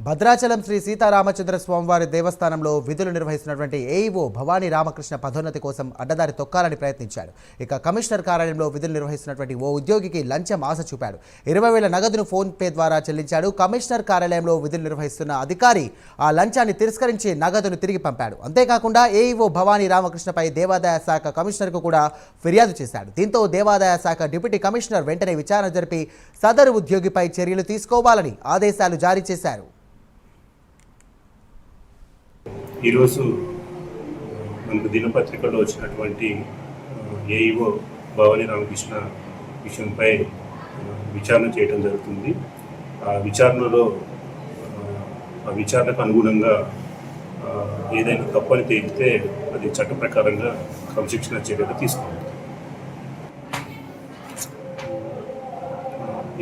భద్రాచలం శ్రీ సీతారామచంద్ర స్వామివారి దేవస్థానంలో విధులు నిర్వహిస్తున్నటువంటి ఏఈఓ భవానీ రామకృష్ణ పదోన్నతి కోసం అడ్డదారి తొక్కాలని ప్రయత్నించాడు. ఇక కమిషనర్ కార్యాలయంలో విధులు నిర్వహిస్తున్నటువంటి ఓ ఉద్యోగికి లంచం ఆశ చూపాడు. ఇరవై వేల నగదును ఫోన్పే ద్వారా చెల్లించాడు. కమిషనర్ కార్యాలయంలో విధులు నిర్వహిస్తున్న అధికారి ఆ లంచాన్ని తిరస్కరించి నగదును తిరిగి పంపాడు. అంతేకాకుండా ఏఈఓ భవానీ రామకృష్ణపై దేవాదాయ శాఖ కమిషనర్కు కూడా ఫిర్యాదు చేశాడు. దీంతో దేవాదాయ శాఖ డిప్యూటీ కమిషనర్ వెంటనే విచారణ జరిపి సదరు ఉద్యోగిపై చర్యలు తీసుకోవాలని ఆదేశాలు జారీ చేశారు. ఈరోజు మనకు దినపత్రికలో వచ్చినటువంటి ఏఈఓ భవానీ రామకృష్ణ విషయంపై విచారణ చేయడం జరుగుతుంది. ఆ విచారణలో ఆ, విచారణకు అనుగుణంగా ఏదైనా తప్పని తేలితే అది చట్ట ప్రకారంగా క్రమశిక్షణ చర్యలు తీసుకోవాలి.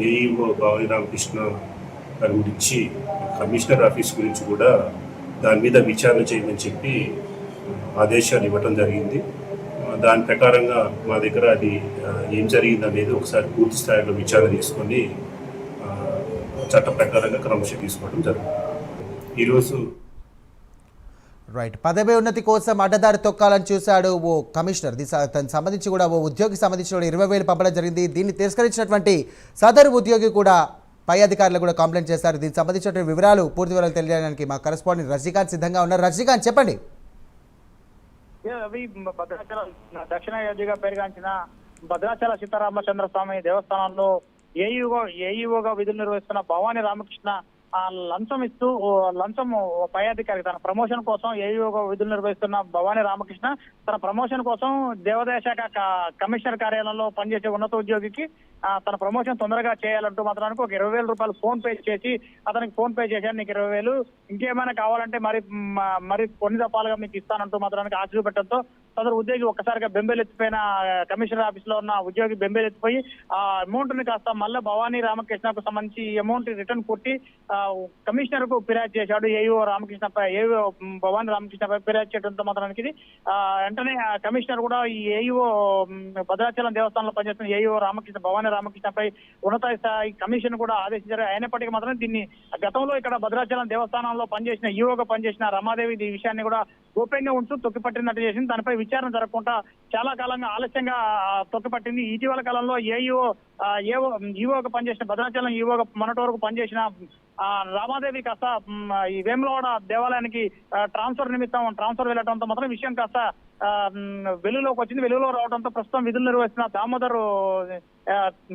ఏఈఓ భవానీ రామకృష్ణ గారి గురించి కమిషనర్ ఆఫీస్ గురించి కూడా దాని మీద విచారణ చేయమని చెప్పి ఆదేశాలు ఇవ్వటం జరిగింది. దాని ప్రకారంగా మా దగ్గర అది ఏం జరిగింది అనేది ఒకసారి పూర్తి స్థాయిలో విచారణ తీసుకొని చట్ట ప్రకారంగా క్రమశిక్ష తీసుకోవడం జరిగింది ఈరోజు రైట్ పదవి ఉన్నతి కోసం అడ్డదారి తొక్కాలని చూశాడు ఓ కమిషనర్. దీని దానికి సంబంధించి కూడా ఓ ఉద్యోగికి సంబంధించి కూడా ఇరవై వేలు పంపడం జరిగింది. దీన్ని తిరస్కరించినటువంటి సదరు ఉద్యోగి కూడా పై అధికారులు కూడా కంప్లైంట్ చేశారు. దీనికి సంబంధించిన వివరాలు పూర్తి వివరాలు తెలియడానికి మా కరెస్పాండెంట్ రజనీకాంత్ సిద్ధంగా ఉన్నారు. రజనీకాంత్ చెప్పండి. ఏ అవి భద్రాచలం దక్షిణ అయోధ్యగా పేరుగాంచిన భద్రాచల సీతారామచంద్ర స్వామి దేవస్థానంలో ఏఈఓ ఏఈఓగా విధులు నిర్వహిస్తున్న భవానీ రామకృష్ణ ఆ లంచం ఇస్తూ లంచం పై అధికారి తన ప్రమోషన్ కోసం ఏఈఓ విధులు నిర్వహిస్తున్న భవానీ రామకృష్ణ తన ప్రమోషన్ కోసం దేవాదాయ శాఖ కమిషనర్ కార్యాలయంలో పనిచేసే ఉన్నత ఉద్యోగికి తన ప్రమోషన్ తొందరగా చేయాలంటూ మాత్రానికి ఒక ఇరవై వేల రూపాయలు ఫోన్ పే చేసి అతనికి ఫోన్ పే చేశాను నీకు ఇరవై వేలు. ఇంకేమైనా కావాలంటే మరి మరి కొన్ని దఫాలుగా మీకు ఇస్తానంటూ మాత్రానికి ఆశ చూపెట్టడంతో సదరు ఉద్యోగి ఒక్కసారిగా బెంబేలెత్తిపోయిన కమిషనర్ ఆఫీస్లో ఉన్న ఉద్యోగి బెంబేలెత్తిపోయి ఆ అమౌంట్ని కాస్త మళ్ళీ భవానీ రామకృష్ణకు సంబంధించి అమౌంట్ రిటర్న్ కొట్టి ఆ, కమిషనర్కు ఫిర్యాదు చేశాడు. ఏఓ రామకృష్ణ పై ఏఈఓ భవానీ రామకృష్ణ పై ఫిర్యాదు చేయడంతో మాత్రానికి వెంటనే కమిషనర్ కూడా ఈ ఏఈఓ భద్రాచలం దేవస్థానంలో పనిచేస్తున్న ఏఈఓ రామకృష్ణ భవానీ రామకృష్ణపై ఉన్నత స్థాయి కమిషన్ కూడా ఆదేశించారు. అయినప్పటికీ మాత్రం దీన్ని గతంలో ఇక్కడ భద్రాచలం దేవస్థానంలో పనిచేసిన ఈఓగా పనిచేసిన రమాదేవి ఈ విషయాన్ని కూడా గోప్యంగా ఉంటూ తొక్కిపట్టినట్టు చేసింది. దానిపై విచారణ జరగకుండా చాలా కాలంగా ఆలస్యంగా తొక్కిపట్టింది. ఇటీవల కాలంలో ఏఈఓ ఏఓ ఈఓగా పనిచేసిన భద్రాచలం ఈఓగా మొన్నటి వరకు పనిచేసిన రామాదేవి కాస్త ఈ వేములవాడ దేవాలయానికి ట్రాన్స్ఫర్ నిమిత్తం ట్రాన్స్ఫర్ వెళ్ళడంతో మాత్రం విషయం కాస్త ఆ, వెలుగులోకి వచ్చింది. వెలుగులో రావడంతో ప్రస్తుతం విధులు నిర్వహిస్తున్న దామోదర్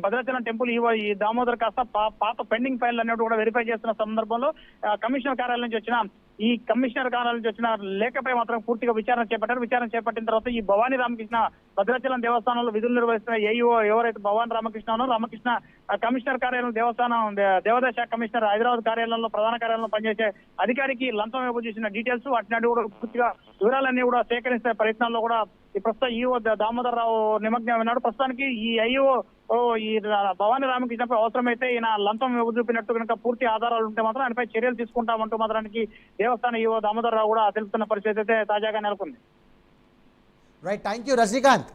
భద్రాచలం టెంపుల్ ఈ దామోదర్ కాస్త పాత పెండింగ్ ఫైల్ అనేవి కూడా వెరిఫై చేస్తున్న సందర్భంలో కమిషనర్ కార్యాలయం నుంచి వచ్చిన ఈ కమిషనర్ కార్యాలయం నుంచి వచ్చిన లేఖపై మాత్రం పూర్తిగా విచారణ చేపట్టారు. విచారణ చేపట్టిన తర్వాత ఈ భవానీ రామకృష్ణ భద్రాచలం దేవస్థానంలో విధులు నిర్వహిస్తున్న ఏఈఓ ఎవరైతే భవానీ రామకృష్ణ రామకృష్ణ కమిషనర్ కార్యాలయం దేవస్థానం దేవదశ దేవాదాయ శాఖ కమిషనర్ హైదరాబాద్ కార్యాలయంలో ప్రధాన కార్యాలయంలో పనిచేసే అధికారికి లంచం ఇవ్వ చూసిన డీటెయిల్స్ వాటిని కూడా పూర్తిగా వివరాలన్నీ కూడా సేకరించే ప్రయత్నాల్లో కూడా ప్రస్తుతం ఈఓ దామోదర్ రావు నిమగ్నం ఉన్నాడు. ప్రస్తుతానికి ఈ ఐఓ ఓ ఈ భవానీ రామకృష్ణపై అవసరమైతే ఈయన లంచం చూపినట్టు కనుక పూర్తి ఆధారాలు ఉంటే మాత్రం ఆయనపై చర్యలు తీసుకుంటామంటూ మాత్రానికి దేవస్థాన ఈఓ దామోదర్ రావు కూడా తెలుపుతున్న పరిస్థితి అయితే తాజాగా నెలకొంది. Right thank you Rajinikanth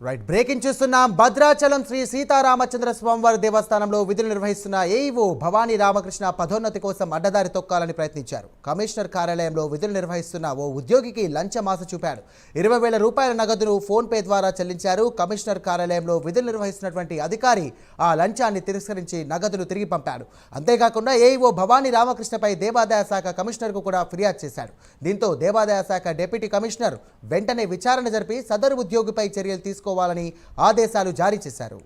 right breaking చూస్తున్నాం భద్రాచలం శ్రీ సీతారామచంద్ర స్వామివారి దేవస్థానంలో విధులు నిర్వహిస్తున్న ఏఈఓ భవానీ రామకృష్ణ పదోన్నతి కోసం అడ్డదారి తొక్కాలని ప్రయత్నించారు కమిషనర్ కార్యాలయంలో విధులు నిర్వహిస్తున్న ఓ ఉద్యోగికి లంచం చూపాడు ఇరవై వేల రూపాయల నగదును ఫోన్పే ద్వారా చెల్లించారు కమిషనర్ కార్యాలయంలో విధులు నిర్వహిస్తున్నటువంటి అధికారి ఆ లంచాన్ని తిరస్కరించి నగదును తిరిగి పంపాడు. అంతేకాకుండా ఏఈఓ భవానీ రామకృష్ణపై దేవాదాయ శాఖ కమిషనర్కు కూడా ఫిర్యాదు చేశాడు. దీంతో దేవాదాయ శాఖ డిప్యూటీ కమిషనర్ వెంటనే విచారణ జరిపి సదరు ఉద్యోగిపై చర్యలు తీసుకోవాలని ఆదేశాలు జారీ చేశారు.